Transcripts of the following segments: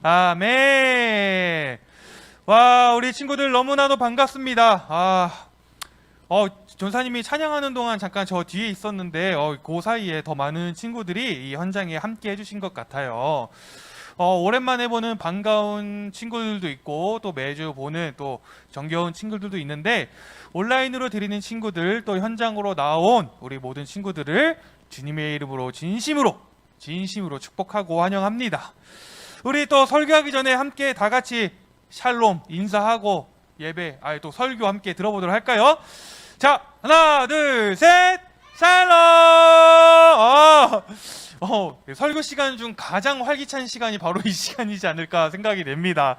아멘. 와, 우리 친구들 너무나도 반갑습니다. 아, 어, 전사님이 찬양하는 동안 잠깐 저 뒤에 있었는데, 어, 그 사이에 더 많은 친구들이 이 현장에 함께 해주신 것 같아요. 어, 오랜만에 보는 반가운 친구들도 있고, 또 매주 보는 또 정겨운 친구들도 있는데, 온라인으로 드리는 친구들, 또 현장으로 나온 우리 모든 친구들을 주님의 이름으로 진심으로, 진심으로 축복하고 환영합니다. 우리 또 설교하기 전에 함께 다 같이 샬롬 인사하고 예배, 아니 또 설교 함께 들어보도록 할까요? 자, 하나, 둘, 셋, 샬롬! 어, 어, 설교 시간 중 가장 활기찬 시간이 바로 이 시간이지 않을까 생각이 됩니다.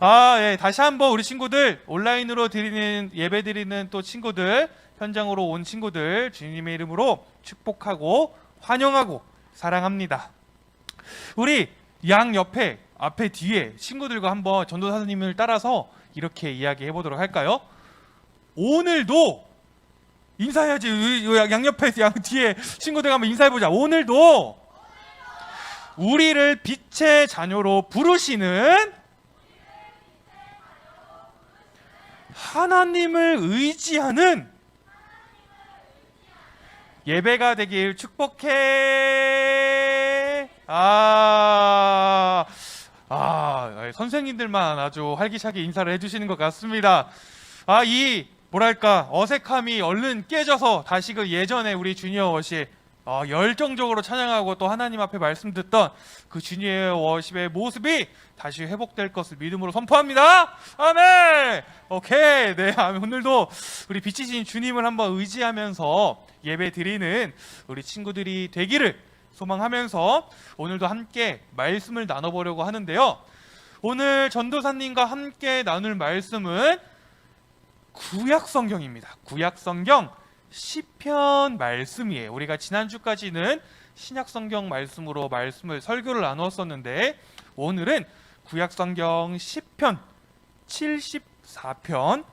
아, 예, 다시 한번 우리 친구들 온라인으로 드리는 예배 드리는 또 친구들 현장으로 온 친구들 주님의 이름으로 축복하고 환영하고 사랑합니다. 우리 양 옆에 앞에 뒤에 친구들과 한번 전도사님을 따라서 이렇게 이야기해 보도록 할까요? 오늘도 인사해야지 양 옆에 양 뒤에 친구들 한번 인사해 보자. 오늘도 우리를 빛의 자녀로 부르시는 하나님을 의지하는 예배가 되길 축복해. 아, 아, 선생님들만 아주 활기차게 인사를 해주시는 것 같습니다. 아, 이 뭐랄까 어색함이 얼른 깨져서 다시 그 예전에 우리 주니어 워십 어, 열정적으로 찬양하고 또 하나님 앞에 말씀 듣던 그 주니어 워십의 모습이 다시 회복될 것을 믿음으로 선포합니다. 아멘. 오케이. 네. 오늘도 우리 빛이신 주님을 한번 의지하면서 예배 드리는 우리 친구들이 되기를 소망하면서 오늘도 함께 말씀을 나눠보려고 하는데요. 오늘 전도사님과 함께 나눌 말씀은 구약 성경입니다. 구약 성경 시편 말씀이에요. 우리가 지난주까지는 신약 성경 말씀으로 말씀을 설교를 나누었었는데 오늘은 구약 성경 시편 74편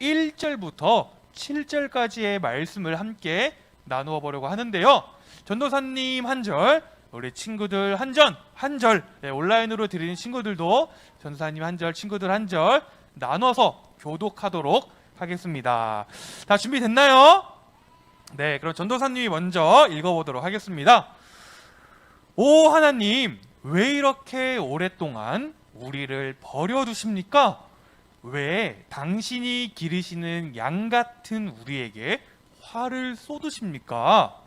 1절부터 7절까지의 말씀을 함께 나누어 보려고 하는데요. 전도사님 한 절, 우리 친구들 한 전, 한 절, 네, 온라인으로 드리는 친구들도 전도사님 한 절, 친구들 한절 나눠서 교독하도록 하겠습니다. 다 준비됐나요? 네, 그럼 전도사님이 먼저 읽어보도록 하겠습니다. 오 하나님, 왜 이렇게 오랫동안 우리를 버려두십니까? 왜 당신이 기르시는 양 같은 우리에게 화를 쏟으십니까?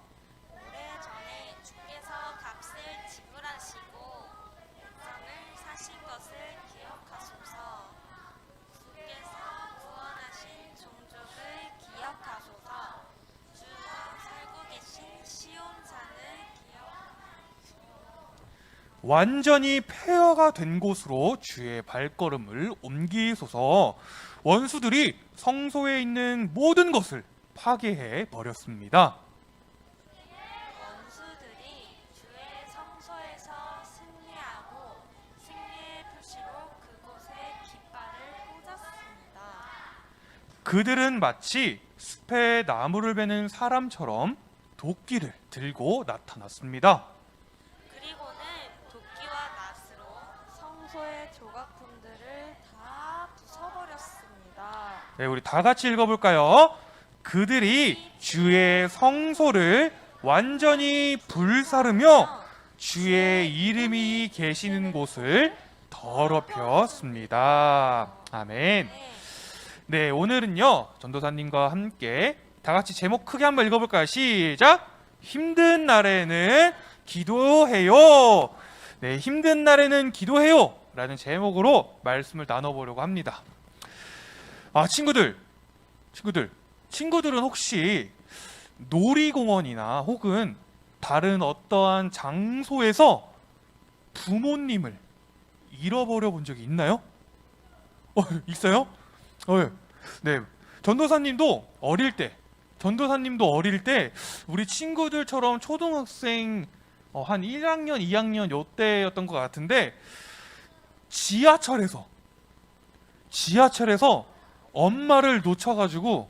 완전히 폐허가 된 곳으로 주의 발걸음을 옮기소서 원수들이 성소에 있는 모든 것을 파괴해 버렸습니다. 원수들이 주의 성소에서 승리하고 승리의 표시로 그곳에 깃발을 꽂았습니다. 그들은 마치 숲에 나무를 베는 사람처럼 도끼를 들고 나타났습니다. 그리고는 도끼와 낫으로 조각품들을 다 부숴버렸습니다. 네, 우리 다 같이 읽어볼까요? 그들이 주의 성소를 완전히 불사르며 주의 이름이 계시는 곳을 더럽혔습니다. 아멘. 네, 네, 오늘은요, 전도사님과 함께 다 같이 제목 크게 한번 읽어볼까요? 시작! 힘든 날에는 기도해요. 네, 힘든 날에는 기도해요. 라는 제목으로 말씀을 나눠보려고 합니다. 아, 친구들, 친구들, 친구들은 혹시 놀이공원이나 혹은 다른 어떠한 장소에서 부모님을 잃어버려 본 적이 있나요? 어, 있어요? 어, 네. 전도사님도 어릴 때, 전도사님도 어릴 때 우리 친구들처럼 초등학생 어, 한 1학년, 2학년 요때였던 것 같은데 지하철에서 지하철에서 엄마를 놓쳐가지고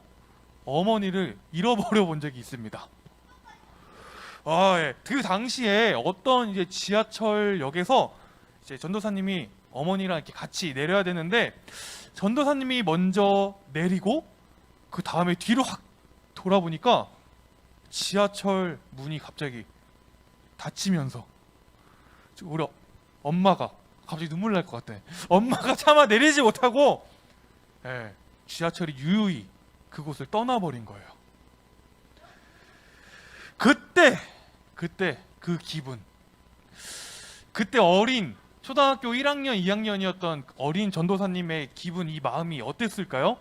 어머니를 잃어버려 본 적이 있습니다. 아, 예. 그 당시에 어떤 이제 지하철역에서 이제 전도사님이 어머니랑 이렇게 같이 내려야 되는데 전도사님이 먼저 내리고 그 다음에 뒤로 확 돌아보니까 지하철 문이 갑자기 닫히면서 우리 엄마가 갑자기 눈물 날 것 같아. 엄마가 차마 내리지 못하고 예, 지하철이 유유히 그곳을 떠나버린 거예요. 그때 그때 그 기분 그때 어린 초등학교 1학년 2학년이었던 어린 전도사님의 기분 이 마음이 어땠을까요?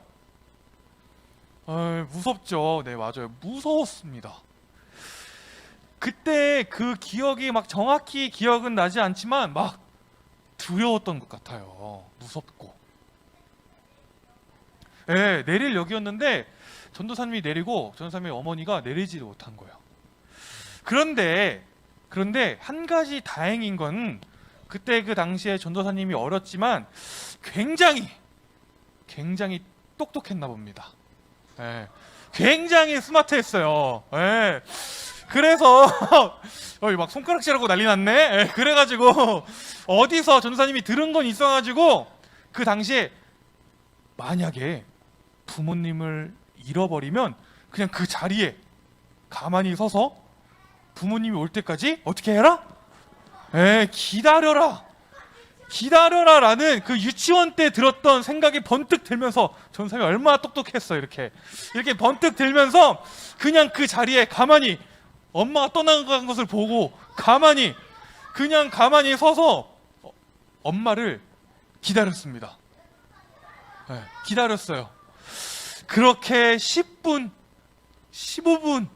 어, 무섭죠. 네 맞아요. 무서웠습니다. 그때 그 기억이 막 정확히 기억은 나지 않지만 막 두려웠던 것 같아요. 무섭고. 예, 내릴 역이었는데 전도사님이 내리고 전도사님의 어머니가 내리지 못한 거예요. 그런데 그런데 한 가지 다행인 건 그때 그 당시에 전도사님이 어렸지만 굉장히 굉장히 똑똑했나 봅니다. 예, 굉장히 스마트했어요. 예. 그래서 어이 막 손가락질하고 난리 났네. 예, 그래가지고 어디서 전도사님이 들은 건 있어가지고 그 당시에 만약에 부모님을 잃어버리면 그냥 그 자리에 가만히 서서 부모님이 올 때까지 어떻게 해라? 에 기다려라. 기다려라라는 그 유치원 때 들었던 생각이 번뜩 들면서 전사님이 얼마나 똑똑했어 이렇게 이렇게 번뜩 들면서 그냥 그 자리에 가만히 엄마가 떠나간 것을 보고 가만히 그냥 가만히 서서 어, 엄마를 기다렸습니다. 네, 기다렸어요. 그렇게 10분, 15분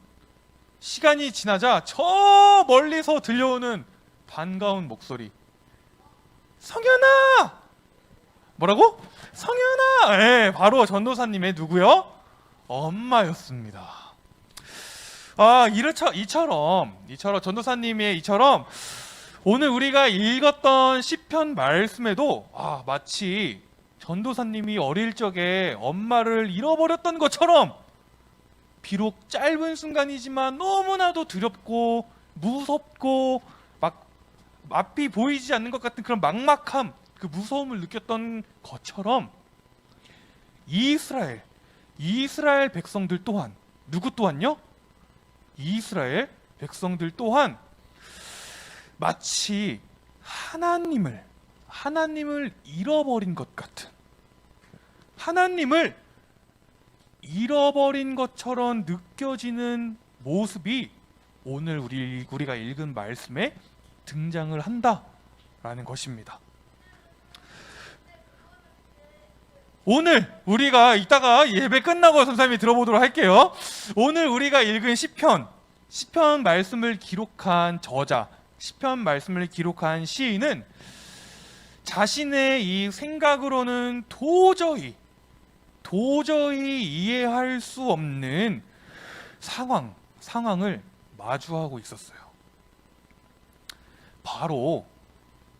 시간이 지나자 저 멀리서 들려오는 반가운 목소리. 성현아! 뭐라고? 성현아! 예, 바로 전도사님의 누구요? 엄마였습니다. 아, 이르차, 이처럼, 이처럼, 전도사님의 이처럼, 오늘 우리가 읽었던 시편 말씀에도, 아, 마치 전도사님이 어릴 적에 엄마를 잃어버렸던 것처럼, 비록 짧은 순간이지만 너무나도 두렵고, 무섭고, 막, 앞이 보이지 않는 것 같은 그런 막막함, 그 무서움을 느꼈던 것처럼, 이스라엘, 이스라엘 백성들 또한, 누구 또한요? 이스라엘 백성들 또한 마치 하나님을 하나님을 잃어버린 것 같은 하나님을 잃어버린 것처럼 느껴지는 모습이 오늘 우리 우리가 읽은 말씀에 등장을 한다라는 것입니다. 오늘 우리가 이따가 예배 끝나고 선생님이 들어보도록 할게요. 오늘 우리가 읽은 시편, 시편 말씀을 기록한 저자, 시편 말씀을 기록한 시인은 자신의 이 생각으로는 도저히 도저히 이해할 수 없는 상황, 상황을 마주하고 있었어요. 바로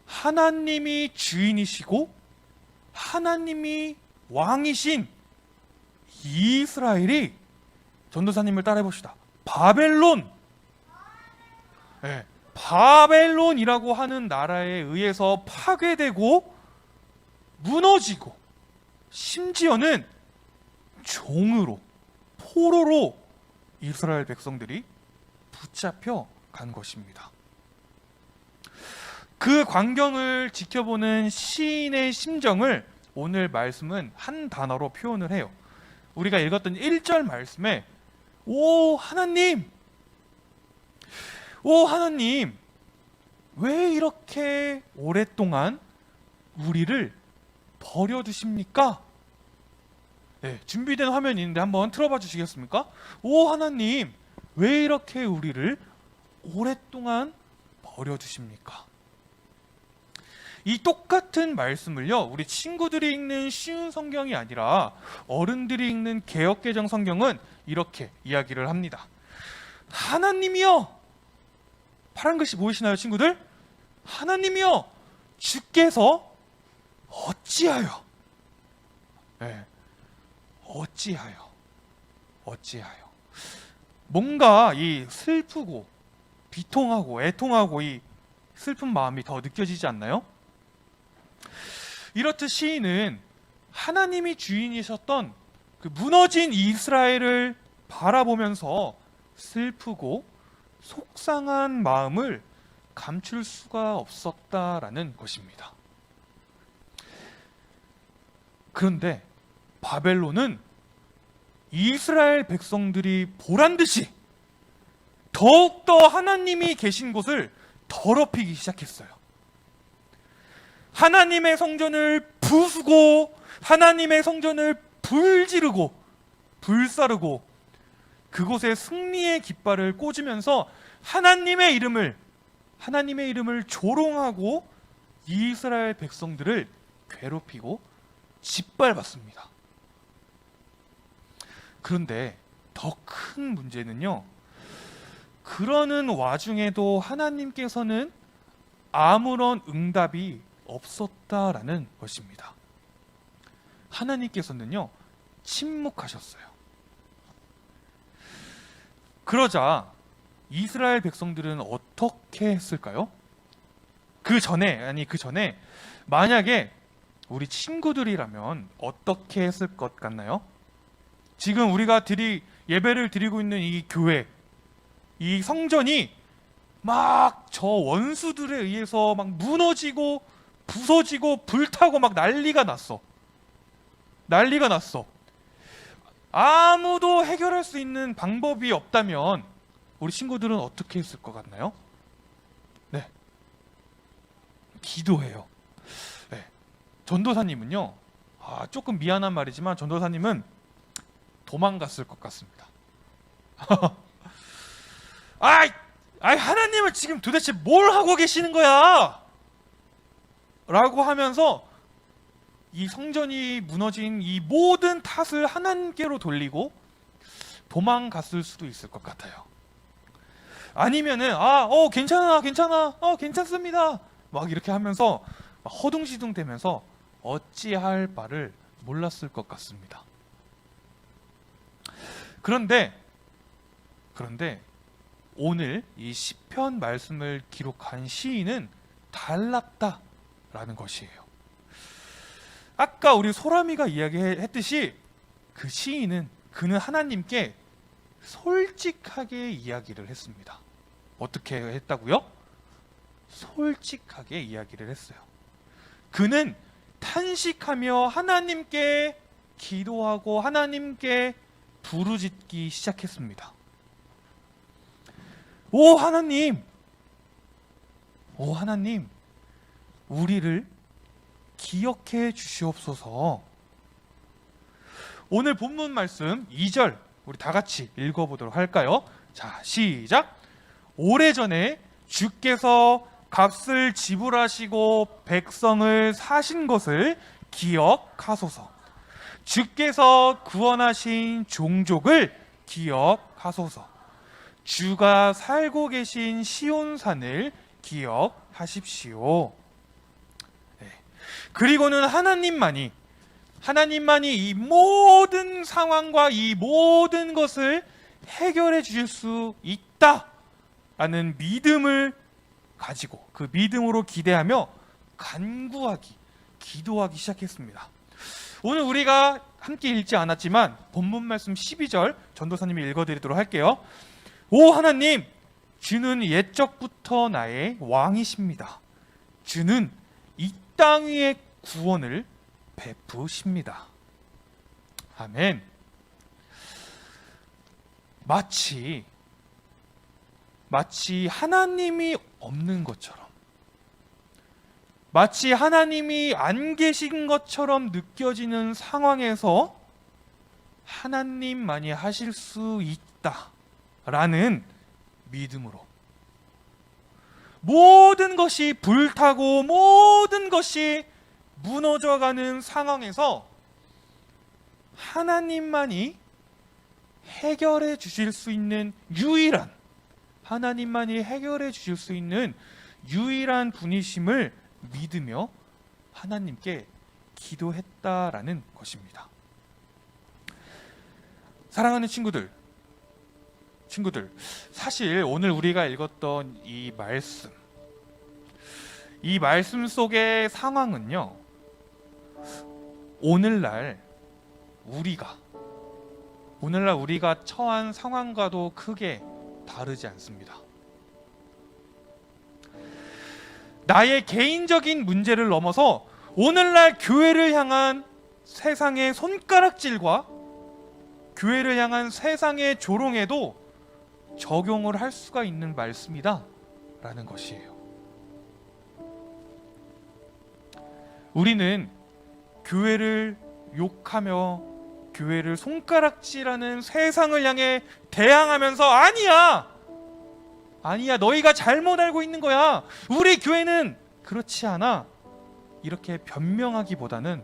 하나님이 주인이시고 하나님이 왕이신 이스라엘이 전도사님을 따라해 봅시다. 바벨론. 네, 바벨론이라고 하는 나라에 의해서 파괴되고 무너지고 심지어는 종으로 포로로 이스라엘 백성들이 붙잡혀 간 것입니다. 그 광경을 지켜보는 시인의 심정을 오늘 말씀은 한 단어로 표현을 해요. 우리가 읽었던 1절 말씀에 오 하나님 오 하나님 왜 이렇게 오랫동안 우리를 버려두십니까? 네, 준비된 화면이 있는데 한번 틀어봐 주시겠습니까? 오 하나님 왜 이렇게 우리를 오랫동안 버려두십니까? 이 똑같은 말씀을요, 우리 친구들이 읽는 쉬운 성경이 아니라 어른들이 읽는 개혁개정 성경은 이렇게 이야기를 합니다. 하나님이여! 파란 글씨 보이시나요, 친구들? 하나님이여! 주께서 어찌하여? 네, 어찌하여? 어찌하여? 뭔가 이 슬프고 비통하고 애통하고 이 슬픈 마음이 더 느껴지지 않나요? 이렇듯 시인은 하나님이 주인이셨던 그 무너진 이스라엘을 바라보면서 슬프고 속상한 마음을 감출 수가 없었다라는 것입니다. 그런데 바벨론은 이스라엘 백성들이 보란 듯이 더욱더 하나님이 계신 곳을 더럽히기 시작했어요. 하나님의 성전을 부수고 하나님의 성전을 불지르고 불사르고 그곳에 승리의 깃발을 꽂으면서 하나님의 이름을 하나님의 이름을 조롱하고 이스라엘 백성들을 괴롭히고 짓밟았습니다. 그런데 더 큰 문제는요. 그러는 와중에도 하나님께서는 아무런 응답이 없었다라는 것입니다. 하나님께서는요, 침묵하셨어요. 그러자 이스라엘 백성들은 어떻게 했을까요? 그 전에, 아니, 그 전에 만약에 우리 친구들이라면 어떻게 했을 것 같나요? 지금 우리가 드리, 예배를 드리고 있는 이 교회, 이 성전이 막 저 원수들에 의해서 막 무너지고 부서지고 불타고 막 난리가 났어. 난리가 났어. 아무도 해결할 수 있는 방법이 없다면 우리 친구들은 어떻게 했을 것 같나요? 네. 기도해요. 네. 전도사님은요, 아, 조금 미안한 말이지만 전도사님은 도망갔을 것 같습니다. 아이, 아이, 하나님은 지금 도대체 뭘 하고 계시는 거야? 라고 하면서 이 성전이 무너진 이 모든 탓을 하나님께로 돌리고 도망갔을 수도 있을 것 같아요. 아니면은 아, 어, 괜찮아, 괜찮아, 어, 괜찮습니다. 막 이렇게 하면서 막 허둥지둥 대면서 어찌할 바를 몰랐을 것 같습니다. 그런데 그런데 오늘 이 시편 말씀을 기록한 시인은 달랐다 라는 것이에요. 아까 우리 소라미가 이야기했듯이 그 시인은 그는 하나님께 솔직하게 이야기를 했습니다. 어떻게 했다고요? 솔직하게 이야기를 했어요. 그는 탄식하며 하나님께 기도하고 하나님께 부르짖기 시작했습니다. 오 하나님, 오 하나님, 우리를 기억해 주시옵소서. 오늘 본문 말씀 2절 우리 다 같이 읽어보도록 할까요? 자, 시작. 오래전에 주께서 값을 지불하시고 백성을 사신 것을 기억하소서. 주께서 구원하신 종족을 기억하소서. 주가 살고 계신 시온산을 기억하십시오. 네. 그리고는 하나님만이 하나님만이 이 모든 상황과 이 모든 것을 해결해 주실 수 있다라는 믿음을 가지고 그 믿음으로 기대하며 간구하기, 기도하기 시작했습니다. 오늘 우리가 함께 읽지 않았지만 본문 말씀 12절 전도사님이 읽어드리도록 할게요. 오 하나님, 주는 옛적부터 나의 왕이십니다. 주는 이 땅 위의 구원을 베푸십니다. 아멘. 마치 마치 하나님이 없는 것처럼 마치 하나님이 안 계신 것처럼 느껴지는 상황에서 하나님만이 하실 수 있다라는 믿음으로 모든 것이 불타고 모든 것이 무너져가는 상황에서 하나님만이 해결해 주실 수 있는 유일한 하나님만이 해결해 주실 수 있는 유일한 분이심을 믿으며 하나님께 기도했다라는 것입니다. 사랑하는 친구들, 친구들, 사실 오늘 우리가 읽었던 이 말씀, 이 말씀 속의 상황은요, 오늘날 우리가 오늘날 우리가 처한 상황과도 크게 다르지 않습니다. 나의 개인적인 문제를 넘어서 오늘날 교회를 향한 세상의 손가락질과 교회를 향한 세상의 조롱에도 적용을 할 수가 있는 말씀이다 라는 것이에요. 우리는 교회를 욕하며 교회를 손가락질하는 세상을 향해 대항하면서 아니야! 아니야, 너희가 잘못 알고 있는 거야. 우리 교회는 그렇지 않아. 이렇게 변명하기보다는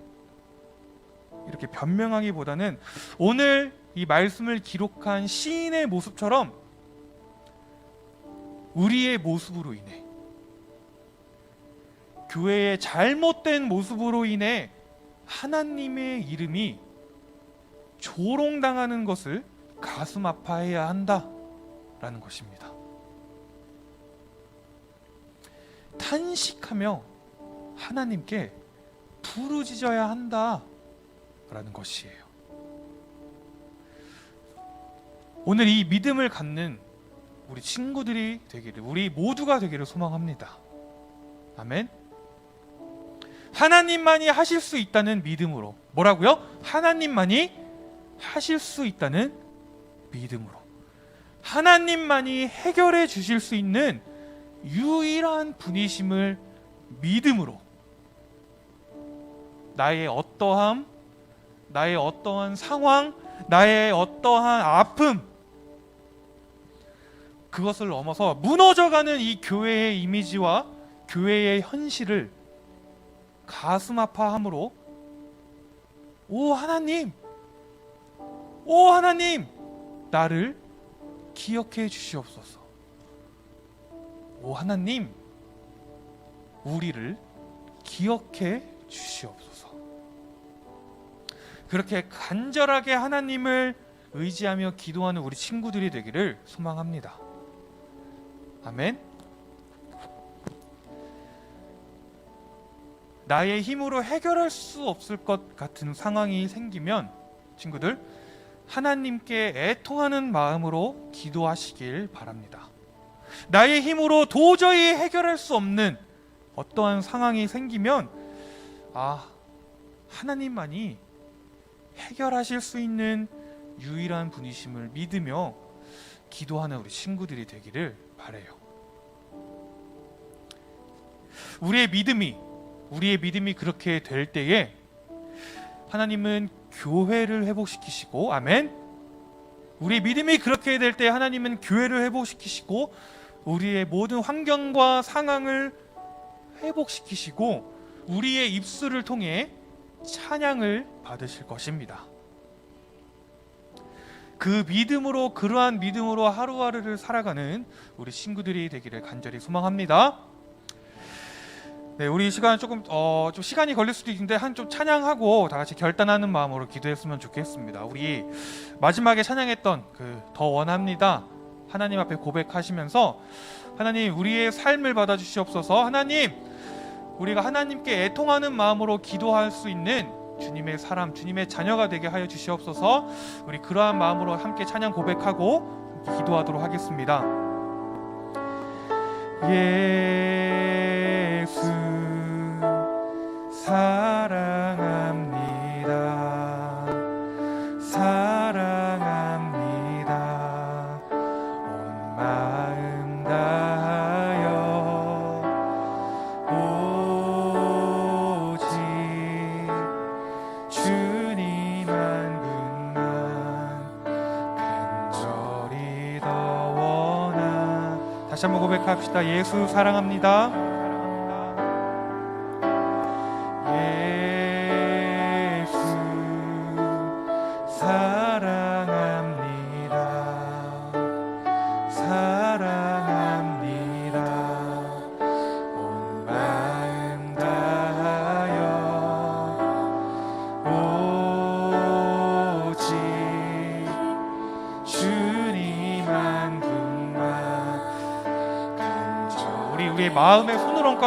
이렇게 변명하기보다는 오늘 이 말씀을 기록한 시인의 모습처럼 우리의 모습으로 인해 교회의 잘못된 모습으로 인해 하나님의 이름이 조롱당하는 것을 가슴 아파해야 한다라는 것입니다. 탄식하며 하나님께 부르짖어야 한다라는 것이에요. 오늘 이 믿음을 갖는 우리 친구들이 되기를 우리 모두가 되기를 소망합니다. 아멘. 하나님만이 하실 수 있다는 믿음으로 뭐라고요? 하나님만이 하실 수 있다는 믿음으로 하나님만이 해결해 주실 수 있는 유일한 분이심을 믿음으로 나의 어떠함, 나의 어떠한 상황, 나의 어떠한 아픔 그것을 넘어서 무너져가는 이 교회의 이미지와 교회의 현실을 가슴 아파함으로 오 하나님! 오 하나님! 나를 기억해 주시옵소서. 오 하나님! 우리를 기억해 주시옵소서. 그렇게 간절하게 하나님을 의지하며 기도하는 우리 친구들이 되기를 소망합니다 아멘 나의 힘으로 해결할 수 없을 것 같은 상황이 생기면 친구들 하나님께 애통하는 마음으로 기도하시길 바랍니다. 나의 힘으로 도저히 해결할 수 없는 어떠한 상황이 생기면 아 하나님만이 해결하실 수 있는 유일한 분이심을 믿으며 기도하는 우리 친구들이 되기를 바래요. 우리의 믿음이 우리의 믿음이 그렇게 될 때에 하나님은 교회를 회복시키시고 아멘. 우리의 믿음이 그렇게 될 때 하나님은 교회를 회복시키시고 우리의 모든 환경과 상황을 회복시키시고 우리의 입술을 통해 찬양을 받으실 것입니다. 그 믿음으로 그러한 믿음으로 하루하루를 살아가는 우리 친구들이 되기를 간절히 소망합니다. 네, 우리 시간 조금 어, 좀 시간이 걸릴 수도 있는데 한 좀 찬양하고 다 같이 결단하는 마음으로 기도했으면 좋겠습니다. 우리 마지막에 찬양했던 그 더 원합니다. 하나님 앞에 고백하시면서 하나님 우리의 삶을 받아 주시옵소서. 하나님 우리가 하나님께 애통하는 마음으로 기도할 수 있는 주님의 사람, 주님의 자녀가 되게 하여 주시옵소서. 우리 그러한 마음으로 함께 찬양 고백하고 기도하도록 하겠습니다. 예수 사 다시 한번 고백합시다. 예수 사랑합니다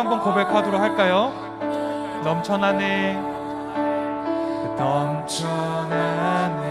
한번 고백하도록 할까요? 넘쳐나네 넘쳐나네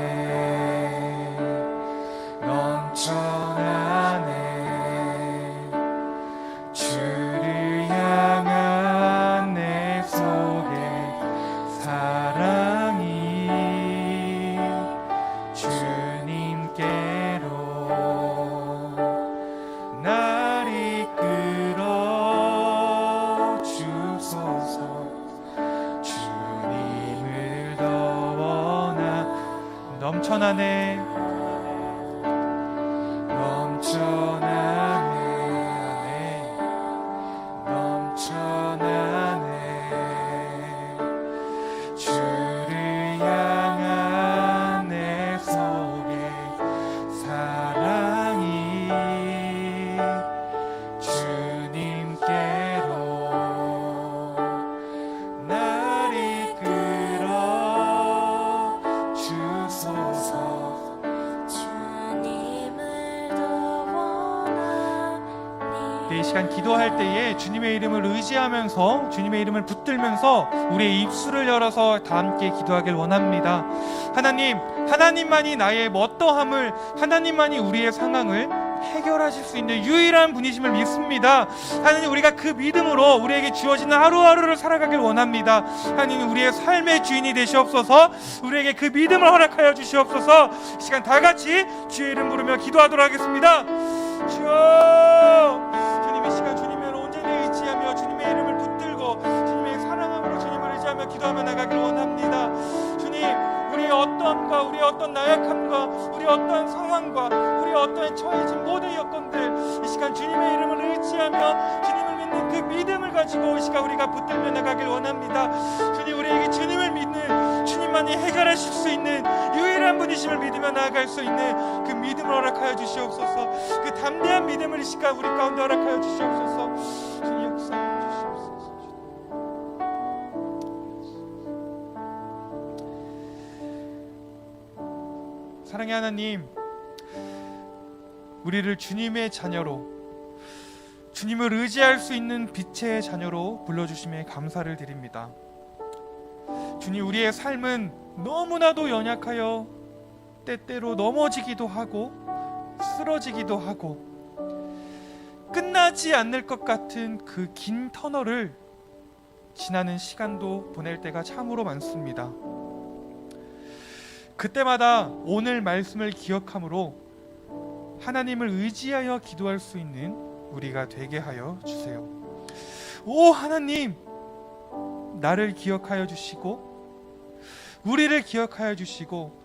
의지하면서 주님의 이름을 붙들면서 우리의 입술을 열어서 다 함께 기도하길 원합니다. 하나님, 하나님만이 나의 어떠함을 하나님만이 우리의 상황을 해결하실 수 있는 유일한 분이심을 믿습니다. 하나님 우리가 그 믿음으로 우리에게 주어지는 하루하루를 살아가길 원합니다. 하나님 우리의 삶의 주인이 되시옵소서. 우리에게 그 믿음을 허락하여 주시옵소서. 이 시간 다 같이 주의 이름 부르며 기도하도록 하겠습니다. 주여 주님 이 시간 주님 의지하며 기도하며 나가길 원합니다. 주님 우리의 어떠함과 우리의 어떤 나약함과 우리의 어떠한 상황과 우리의 어떠한 처해진 모든 여건들 이 시간 주님의 이름을 의지하며 주님을 믿는 그 믿음을 가지고 이 시간 우리가 붙들며 나가길 원합니다. 주님 우리에게 주님을 믿는 주님만이 해결하실 수 있는 유일한 분이심을 믿으며 나아갈 수 있는 그 믿음을 허락하여 주시옵소서. 그 담대한 믿음을 이 시간 우리 가운데 허락하여 주시옵소서 하나님 우리를 주님의 자녀로 주님을 의지할 수 있는 빛의 자녀로 불러주심에 감사를 드립니다 주님 우리의 삶은 너무나도 연약하여 때때로 넘어지기도 하고 쓰러지기도 하고 끝나지 않을 것 같은 그 긴 터널을 지나는 시간도 보낼 때가 참으로 많습니다. 그때마다 오늘 말씀을 기억함으로 하나님을 의지하여 기도할 수 있는 우리가 되게 하여 주세요. 오 하나님 나를 기억하여 주시고 우리를 기억하여 주시고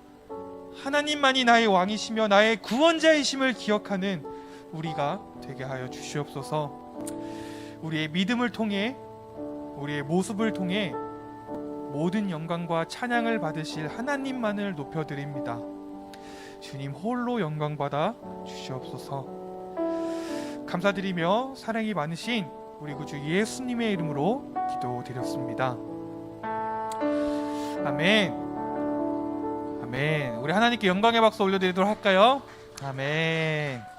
하나님만이 나의 왕이시며 나의 구원자이심을 기억하는 우리가 되게 하여 주시옵소서. 우리의 믿음을 통해 우리의 모습을 통해 모든 영광과 찬양을 받으실 하나님만을 높여 드립니다. 주님 홀로 영광 받아 주시옵소서. 감사드리며 사랑이 많으신 우리 구주 예수님의 이름으로 기도드렸습니다. 아멘. 아멘. 우리 하나님께 영광의 박수 올려드리도록 할까요? 아멘.